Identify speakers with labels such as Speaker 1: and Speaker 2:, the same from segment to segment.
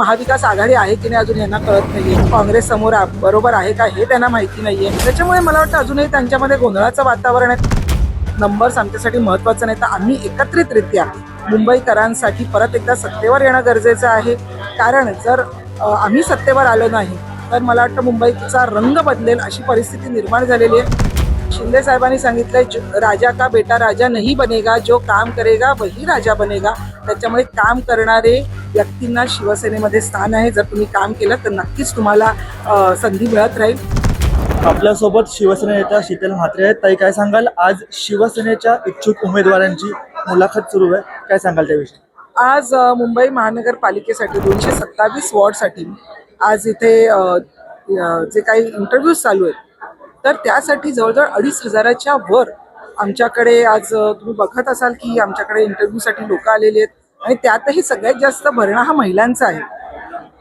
Speaker 1: महाविकास आघाडी आहे की नाही अजून यांना कळत नाहीये. काँग्रेस समोर आ- बरोबर आहे का हे त्यांना माहिती नाहीये. त्याच्यामुळे मला वाटतं अजूनही त्यांच्यामध्ये गोंधळाचं वातावरण आहे. नंबर्स आमच्यासाठी महत्वाचं नाही तर आम्ही एकत्रितरित्या मुंबईकरांसाठी परत एकदा सत्तेवर येणं गरजेचं आहे. कारण जर आम्ही सत्तेवर आलो नाही तर मला वाटतं मुंबईचा रंग बदलेल अशी परिस्थिती निर्माण झालेली आहे. शिंदे साहेबांनी सांगितलंय राजा का बेटा राजा नहीं बनेगा जो काम करेगा वही राजा बनेगा. त्याच्यामुळे काम करणारे व्यक्तींना शिवसेनेमध्ये स्थान आहे. जर तुम्ही काम केलं तर नक्कीच तुम्हाला संधी मिळत राहील.
Speaker 2: आपल्यासोबत शिवसेना नेत्या शीतल म्हात्रे आहेत. ताई काय सांगाल? आज शिवसेनेच्या इच्छुक उमेदवारांची मुलाखत सुरू आहे. काय सांगाल त्याविषयी?
Speaker 1: आज मुंबई महानगरपालिकेसाठी दोनशे सत्तावीस वॉर्डसाठी आज इथे जे काही इंटरव्ह्यूज चालू आहेत तर त्यासाठी जवळजवळ अडीच हजाराच्या वर आमच्याकडे आज तुम्ही बघत असाल की आमच्याकडे इंटरव्ह्यूसाठी लोक आलेली आहेत. आणि त्यातही सगळ्यात जास्त भरणा हा महिलांचा आहे.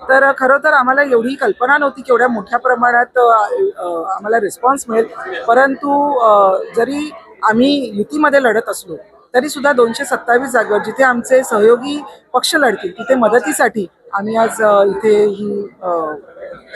Speaker 1: तर खरं तर आम्हाला एवढी कल्पना नव्हती की एवढ्या मोठ्या प्रमाणात आम्हाला रिस्पॉन्स मिळेल. परंतु जरी आम्ही युतीमध्ये लढत असलो तरी सुद्धा दोनशे सत्तावीस जागेवर जिथे आमचे सहयोगी पक्ष लढतील तिथे मदतीसाठी आम्ही आज इथे ही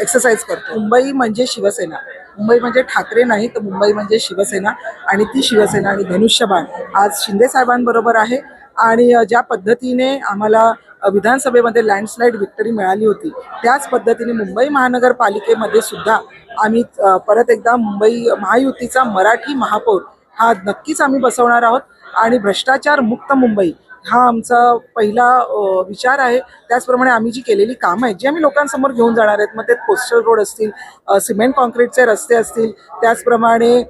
Speaker 1: एक्सरसाइज करतो. मुंबई म्हणजे शिवसेना. मुंबई म्हणजे ठाकरे नाही तर मुंबई म्हणजे शिवसेना आणि ती शिवसेना आणि धनुष्यबाण. आज शिंदे साहेबांबरोबर आहे. आणि ज्या पद्धतीने आम्हाला विधानसभेमध्ये लँडस्लाईड विक्टरी मिळाली होती त्याच पद्धतीने मुंबई महानगरपालिकेमध्ये सुद्धा आम्ही परत एकदा मुंबई महायुतीचा मराठी महापौर हा नक्कीच आम्ही बसवणार आहोत. आणि भ्रष्टाचार मुक्त मुंबई हा आमचा पहिला विचार आहे. त्याचप्रमाणे आम्ही जी केलेली कामं आहेत जी आम्ही लोकांसमोर घेऊन जाणार आहेत मग ते कोस्टल रोड असतील सिमेंट कॉन्क्रीटचे रस्ते असतील त्याचप्रमाणे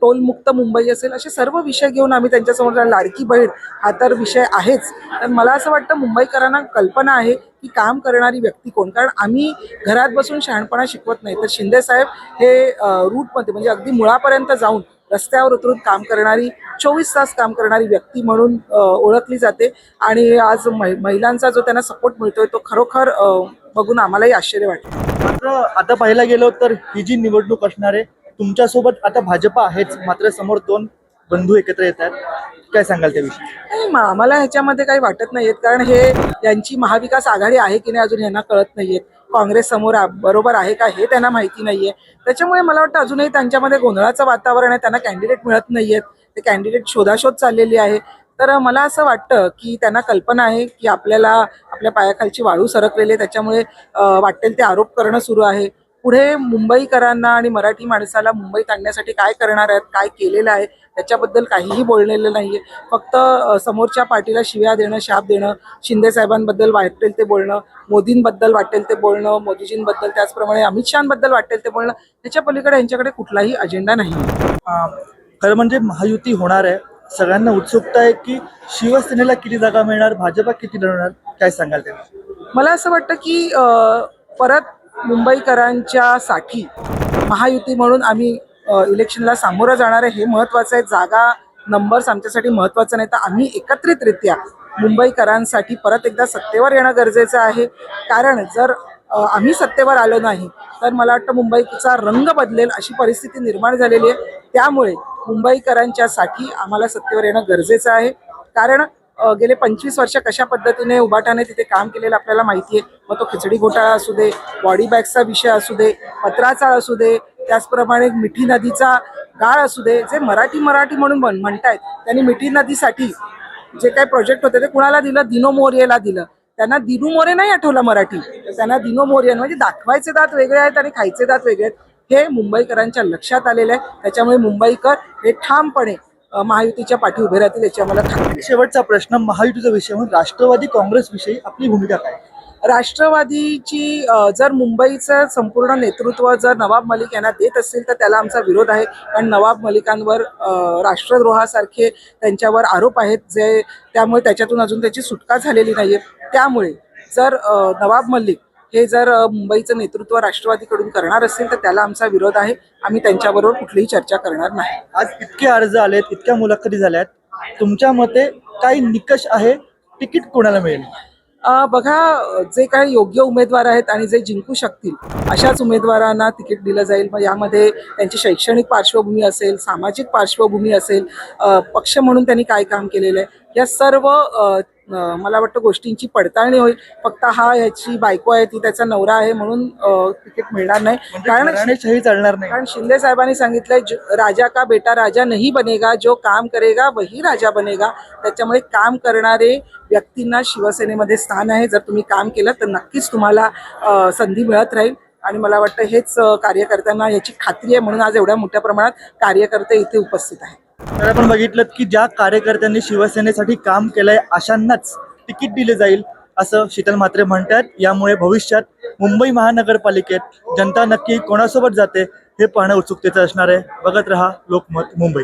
Speaker 1: टोलमुक्त मुंबई असेल असे सर्व विषय घेऊन आम्ही त्यांच्यासमोर लाडकी बहीण हा तर विषय आहेच. तर मला असं वाटतं मुंबईकरांना कल्पना आहे की काम करणारी व्यक्ती कोण? कारण आम्ही घरात बसून शहाणपणा शिकवत नाही. तर शिंदे साहेब हे रूटमध्ये म्हणजे अगदी मुळापर्यंत जाऊन रस्त्यावर उतरून काम करणारी चोवीस तास काम करणारी व्यक्ती म्हणून ओळखली जाते. आणि आज महि- महिलांचा जो त्यांना सपोर्ट मिळतोय तो खरोखर बघून आम्हालाही आश्चर्य वाटतं.
Speaker 2: मात्र आता पाहायला गेलो तर ही जी निवडणूक असणार आहे तुमच्यासोबत आता भाजपा आहेच. मात्र समोर दोन बंधू एकत्र येत आहेत. काय सांगाल त्याविषयी?
Speaker 1: नाही आम्हाला ह्याच्यामध्ये काही वाटत नाहीयेत. कारण हे यांची महाविकास आघाडी आहे की नाही अजून यांना कळत नाहीयेत. काँग्रेस समोर बरोबर आहे का हे त्यांना माहिती नाहीये. त्याच्यामुळे मला वाटतं अजूनही त्यांच्यामध्ये गोंधळाचं वातावरण आहे त्यांना कॅन्डिडेट मिळत नाहीयेत. ते कॅन्डिडेट शोधाशोध चाललेली आहे. तर मला असं वाटतं की त्यांना कल्पना आहे की आपल्याला आपल्या पायाखालची वाळू सरकलेली आहे. त्याच्यामुळे वाटेल ते आरोप करणं सुरू आहे. पुढे मुंबईकरांना आणि मराठी माणसाला मुंबईत आणण्यासाठी काय करणार आहेत काय केलेलं आहे त्याच्याबद्दल काहीही बोललेलं नाहीये. फक्त अ, समोरच्या पार्टीला शिव्या देणं शाप देणं शिंदे साहेबांबद्दल वाटेल ते बोलणं मोदींबद्दल वाटेल ते बोलणं मोदीजींबद्दल त्याचप्रमाणे अमित शहाबद्दल वाटेल ते बोलणं त्याच्या पलीकडे यांच्याकडे कुठलाही अजेंडा नाही.
Speaker 2: खरं म्हणजे महायुती होणार आहे. सगळ्यांना उत्सुकता आहे की शिवसेनेला किती जागा मिळणार भाजपा किती लढणार काय सांगाल त्याविषयी
Speaker 1: मला असं वाटतं की परत मुंबईकरांच्या साठी महायुती म्हणून आम्ही इलेक्शनला सामोरं जाणार आहे हे महत्त्वाचं आहे. जागा नंबर्स आमच्यासाठी महत्त्वाचं नाही तर आम्ही एकत्रितरित्या मुंबईकरांसाठी परत एकदा सत्तेवर येणं गरजेचं आहे. कारण जर आम्ही सत्तेवर आलो नाही तर मला वाटतं मुंबईचा रंग बदलेल अशी परिस्थिती निर्माण झालेली आहे. त्यामुळे मुंबईकरांच्यासाठी आम्हाला सत्तेवर येणं गरजेचं आहे. कारण गेले पंचवीस वर्ष कशा पद्धतीने उबाटाने तिथे काम केलेलं आपल्याला माहिती आहे. मग तो खिचडी घोटाळा असू दे बॉडी बॅगचा विषय असू दे पत्राचा असू दे त्याचप्रमाणे मिठी नदीचा गाळ असू दे जे मराठी मराठी म्हणून म्हण- म्हणतायत त्यांनी मिठी नदीसाठी जे काही प्रोजेक्ट होते ते कुणाला दिलं? दिनो मोर्येला दिलं. त्यांना दिनू मोरे नाही आठवलं मराठी. त्यांना दिनो मोर्य म्हणजे दाखवायचे दात वेगळे आहेत आणि खायचे दात वेगळे आहेत. हे मुंबईकरांच्या लक्षात आलेलं आहे. त्याच्यामुळे मुंबईकर हे ठामपणे महायुतीच्या पाठी उभे राहतील याची आम्हाला खात्री आहे.
Speaker 2: शेवटचा प्रश्न महायुतीचा विषय म्हणून राष्ट्रवादी काँग्रेस विषयी आपली भूमिका काय?
Speaker 1: राष्ट्रवादीची अ, जर मुंबईचं संपूर्ण नेतृत्व जर नवाब मलिक यांना देत असतील तर त्याला आमचा विरोध आहे. कारण नवाब मलिकांवर अ, राष्ट्रद्रोहासारखे त्यांच्यावर आरोप आहेत जे त्यामुळे त्याच्यातून अजून त्याची सुटका झालेली नाहीये. त्यामुळे जर अ, नवाब मलिक हे जर मुंबईचं नेतृत्व राष्ट्रवादीकडून करणार असतील तर त्याला आमचा विरोध आहे. आम्ही त्यांच्याबरोबर कुठलीही चर्चा करणार नाही.
Speaker 2: आज इतके अर्ज आलेत इतक्या मुलाखती झाल्यात. तुमच्या मते काही निकष आहे? तिकीट कोणाला मिळेल?
Speaker 1: बघा जे काही योग्य उमेदवार आहेत आणि जे जिंकू शकतील अशाच उमेदवारांना तिकीट दिलं जाईल. मग यामध्ये त्यांची शैक्षणिक पार्श्वभूमी असेल सामाजिक पार्श्वभूमी असेल पक्ष म्हणून त्यांनी काय काम केलेलं आहे या सर्व मला वाटतं गोष्टींची पडताळणी होईल. फक्त हा ह्याची बायको आहे ती त्याचा नवरा आहे म्हणून तिकीट मिळणार नाही.
Speaker 2: म्हणजे
Speaker 1: कारण
Speaker 2: चालणार नाही.
Speaker 1: कारण शिंदे साहेबांनी सांगितलंय "जो- राजा का बेटा राजा नाही बनेगा जो काम करेगा वही राजा बनेगा. त्याच्यामुळे काम करणारे व्यक्तींना शिवसेनेमध्ये स्थान आहे. जर तुम्ही काम केलं तर नक्कीच तुम्हाला संधी मिळत राहील. आणि मला वाटतं हेच कार्यकर्त्यांना याची खात्री आहे म्हणून आज एवढ्या मोठ्या प्रमाणात कार्यकर्ते इथे उपस्थित आहेत.
Speaker 2: तर आपण बघितलं की ज्या कार्यकर्त्यांनी शिवसेनेसाठी काम केलंय अशांनाच तिकीट दिले जाईल असं शीतल म्हात्रे म्हणतात. यामुळे भविष्यात मुंबई महानगरपालिकेत जनता नक्की कोणासोबत जाते हे पाहणं उत्सुकतेचं असणार आहे. बघत रहा लोकमत मुंबई.